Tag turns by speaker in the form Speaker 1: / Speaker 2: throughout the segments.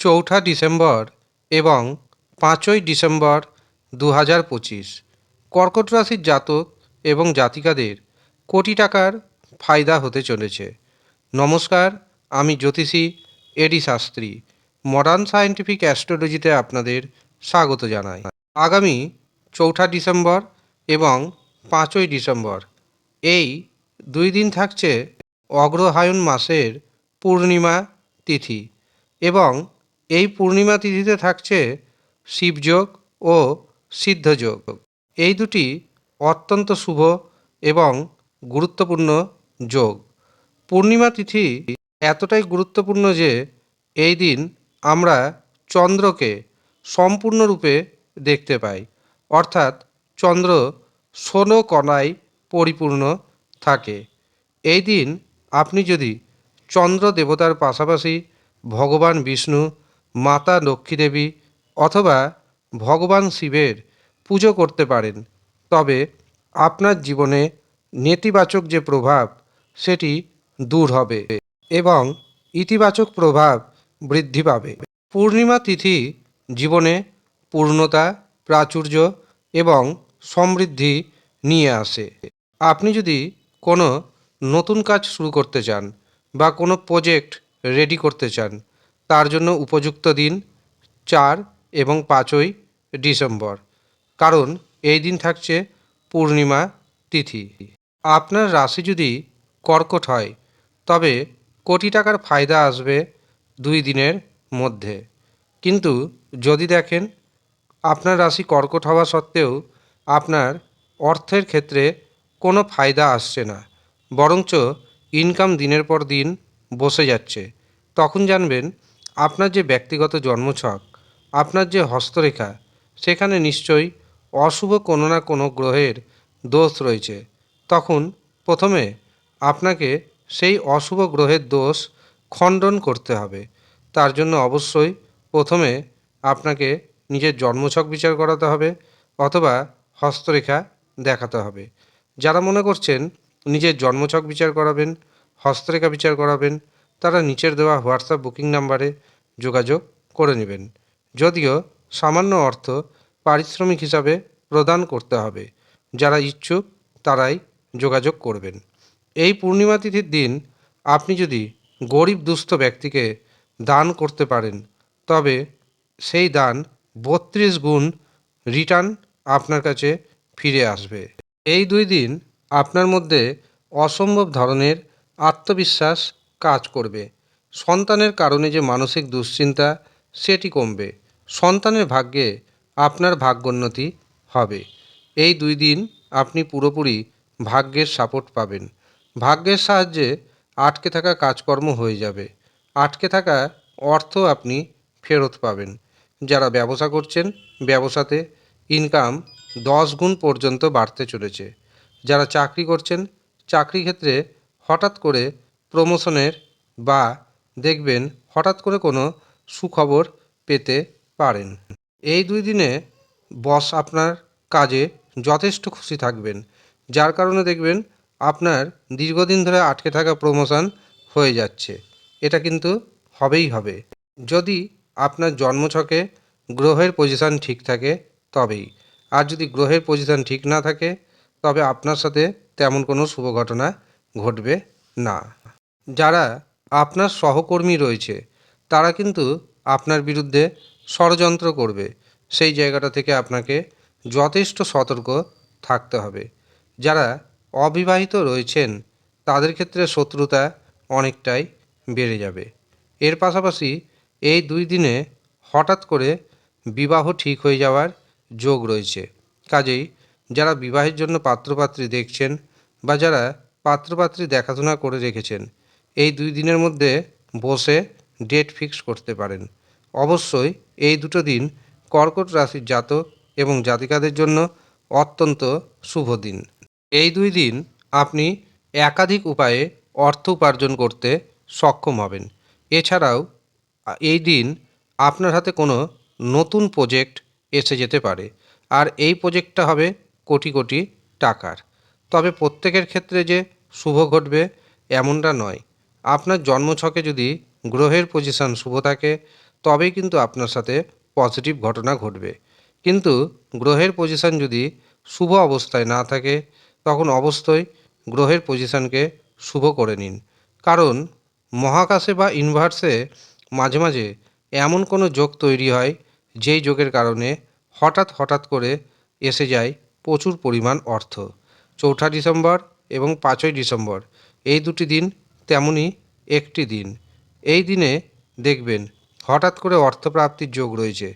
Speaker 1: চৌঠা ডিসেম্বর এবং পাঁচই ডিসেম্বর দু হাজার পঁচিশ। কর্কট রাশির জাতক এবং জাতিকাদের কোটি টাকার ফায়দা হতে চলেছে। নমস্কার, আমি জ্যোতিষী A D Shastri modern scientific অ্যাস্ট্রোলজিতে আপনাদের স্বাগত জানাই। আগামী চৌঠা ডিসেম্বর এবং পাঁচই ডিসেম্বর, এই দুই দিন থাকছে অগ্রহায়ণ মাসের পূর্ণিমা তিথি এবং এই পূর্ণিমা তিথিতে থাকছে শিবযোগ ও সিদ্ধযোগ। এই দুটি অত্যন্ত শুভ এবং গুরুত্বপূর্ণ যোগ। পূর্ণিমা তিথি এতটাই গুরুত্বপূর্ণ যে এই দিন আমরা চন্দ্রকে সম্পূর্ণরূপে দেখতে পাই। অর্থাৎ চন্দ্র ষোলো কণায় পরিপূর্ণ থাকে। এই দিন আপনি যদি চন্দ্র দেবতার পাশাপাশি ভগবান বিষ্ণু মাতা লক্ষ্মী দেবী অথবা ভগবান শিবের পুজো করতে পারেন। তবে আপনার জীবনে নেতিবাচক যে প্রভাব, সেটি দূর হবে এবং ইতিবাচক প্রভাব বৃদ্ধি পাবে। পূর্ণিমা তিথি জীবনে পূর্ণতা, প্রাচুর্য এবং সমৃদ্ধি নিয়ে আসে। আপনি যদি কোনো নতুন কাজ শুরু করতে চান বা কোনো প্রজেক্ট রেডি করতে চান তার জন্য উপযুক্ত দিন চার এবং পাঁচই ডিসেম্বর। কারণ এই দিন থাকছে পূর্ণিমা তিথি। আপনার রাশি যদি কর্কট হয়, তবে কোটি টাকার ফায়দা আসবে দুই দিনের মধ্যে। কিন্তু যদি দেখেন, আপনার রাশি কর্কট হওয়া সত্ত্বেও আপনার অর্থের ক্ষেত্রে কোনো ফায়দা আসছে না, বরঞ্চ ইনকাম দিনের পর দিন বসে যাচ্ছে। তখন জানবেন আপনার যে ব্যক্তিগত জন্মছক, আপনার যে হস্তরেখা, সেখানে নিশ্চয়ই অশুভ কোনো না কোনো গ্রহের দোষ রয়েছে। তখন প্রথমে আপনাকে সেই অশুভ গ্রহের দোষ খণ্ডন করতে হবে। তার জন্য অবশ্যই প্রথমে আপনাকে নিজের জন্মছক বিচার করাতে হবে অথবা হস্তরেখা দেখাতে হবে। যারা মনে করছেন নিজের জন্মছক বিচার করাবেন, হস্তরেখা বিচার করাবেন তারা নিচের দেওয়া হোয়াটসঅ্যাপ বুকিং নাম্বারে যোগাযোগ করে নেবেন। যদিও সামান্য অর্থ পারিশ্রমিক হিসাবে প্রদান করতে হবে। যারা ইচ্ছুক তারাই যোগাযোগ করবেন। এই পূর্ণিমা তিথির দিন আপনি যদি গরিব দুস্থ ব্যক্তিকে দান করতে পারেন, তবে সেই দান বত্রিশ গুণ রিটার্ন আপনার কাছে ফিরে আসবে। এই দুই দিন আপনার মধ্যে অসম্ভব ধরনের আত্মবিশ্বাস কাজ করবে। সন্তানের কারণে যে মানসিক দুশ্চিন্তা, সেটি কমবে। সন্তানের ভাগ্যে আপনার ভাগ্যোন্নতি হবে। এই দুই দিন আপনি পুরোপুরি ভাগ্যের সাপোর্ট পাবেন। ভাগ্যের সাহায্যে আটকে থাকা কাজকর্ম হয়ে যাবে। আটকে থাকা অর্থ আপনি ফেরত পাবেন। যারা ব্যবসা করছেন, ব্যবসাতে ইনকাম দশ গুণ পর্যন্ত বাড়তে চলেছে। যারা চাকরি করছেন, চাকরি ক্ষেত্রে হঠাৎ করে প্রমোশনের বা দেখবেন হঠাৎ করে কোনো সুখবর পেতে পারেন। এই দুই দিনে বস আপনার কাজে যথেষ্ট খুশি থাকবেন, যার কারণে দেখবেন আপনার দীর্ঘদিন ধরে আটকে থাকা প্রমোশন হয়ে যাচ্ছে। এটা কিন্তু হবেই হবে। যদি আপনার জন্মছকে গ্রহের পজিশান ঠিক থাকে, তবেই। আর যদি গ্রহের পজিশান ঠিক না থাকে, তবে আপনার সাথে তেমন কোনো শুভ ঘটনা ঘটবে না। যারা আপনার সহকর্মী রয়েছে, তারা কিন্তু আপনার বিরুদ্ধে ষড়যন্ত্র করবে। সেই জায়গাটা থেকে আপনাকে যথেষ্ট সতর্ক থাকতে হবে। যারা অবিবাহিত রয়েছেন, তাদের ক্ষেত্রে শত্রুতা অনেকটাই বেড়ে যাবে। এর পাশাপাশি এই দুই দিনে হঠাৎ করে বিবাহ ঠিক হয়ে যাওয়ার যোগ রয়েছে। কাজেই যারা বিবাহের জন্য পাত্রপাত্রী দেখছেন বা যারা পাত্রপাত্রী দেখাশোনা করে রেখেছেন এই দুই দিনের মধ্যে বসে ডেট ফিক্স করতে পারেন। অবশ্যই এই দুটো দিন কর্কট রাশির জাতক এবং জাতিকাদের জন্য অত্যন্ত শুভ দিন। এই দুই দিন আপনি একাধিক উপায়ে অর্থ উপার্জন করতে সক্ষম হবেন। এছাড়াও, এই দিন আপনার হাতে কোনো নতুন প্রজেক্ট এসে যেতে পারে, আর এই প্রজেক্টটা হবে কোটি কোটি টাকার। তবে প্রত্যেকের ক্ষেত্রে যে শুভ ঘটবে এমনটা নয়। আপনার জন্মছকে যদি গ্রহের পজিশন শুভ থাকে, তবেই কিন্তু আপনার সাথে পজিটিভ ঘটনা ঘটবে। কিন্তু গ্রহের পজিশন যদি শুভ অবস্থায় না থাকে, তখন অবশ্যই গ্রহের পজিশনকে শুভ করে নিন। কারণ মহাকাশে বা ইউনিভার্সে মাঝে মাঝে এমন কোনো যোগ তৈরি হয়, যেই যোগের কারণে হঠাৎ হঠাৎ করে এসে যায় প্রচুর পরিমাণ অর্থ। চৌঠা ডিসেম্বর এবং পাঁচই ডিসেম্বর, এই দুটি দিন তেমনই একটি দিন। এই দিনে দেখবেন, হঠাৎ করে অর্থপ্রাপ্তির যোগ রয়েছে।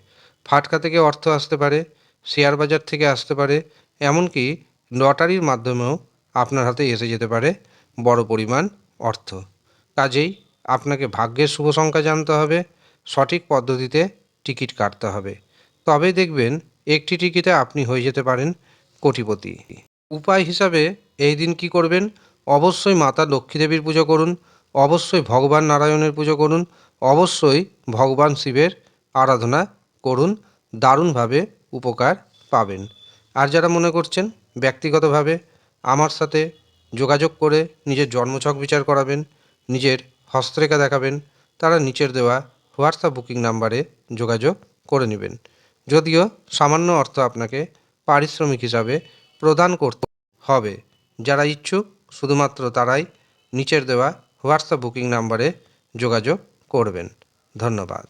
Speaker 1: ফাটকা থেকে অর্থ আসতে পারে, শেয়ার বাজার থেকে আসতে পারে, এমনকি লটারির মাধ্যমেও আপনার হাতে এসে যেতে পারে বড় পরিমাণ অর্থ। কাজেই আপনাকে ভাগ্যের শুভ সংখ্যা জানতে হবে, সঠিক পদ্ধতিতে টিকিট কাটতে হবে। তবে দেখবেন, একটি টিকিটে আপনি হয়ে যেতে পারেন কোটিপতি। উপায় হিসাবে এই দিন কি করবেন? অবশ্যই মাতা লক্ষ্মী দেবীর পুজো করুন, অবশ্যই ভগবান নারায়ণের পুজো করুন, অবশ্যই ভগবান শিবের আরাধনা করুন, দারুণভাবে উপকার পাবেন। আর যারা মনে করছেন ব্যক্তিগতভাবে আমার সাথে যোগাযোগ করে নিজের জন্মছক বিচার করাবেন, নিজের হস্তরেখা দেখাবেন, তারা নিচের দেওয়া হোয়াটসঅ্যাপ বুকিং নাম্বারে যোগাযোগ করে নেবেন। যদিও সামান্য অর্থ আপনাকে পারিশ্রমিক হিসাবে প্রদান করতে হবে। যারা ইচ্ছুক শুধুমাত্র তারাই নিচের দেওয়া হোয়াটসঅ্যাপ বুকিং নাম্বারে যোগাযোগ করবেন। ধন্যবাদ।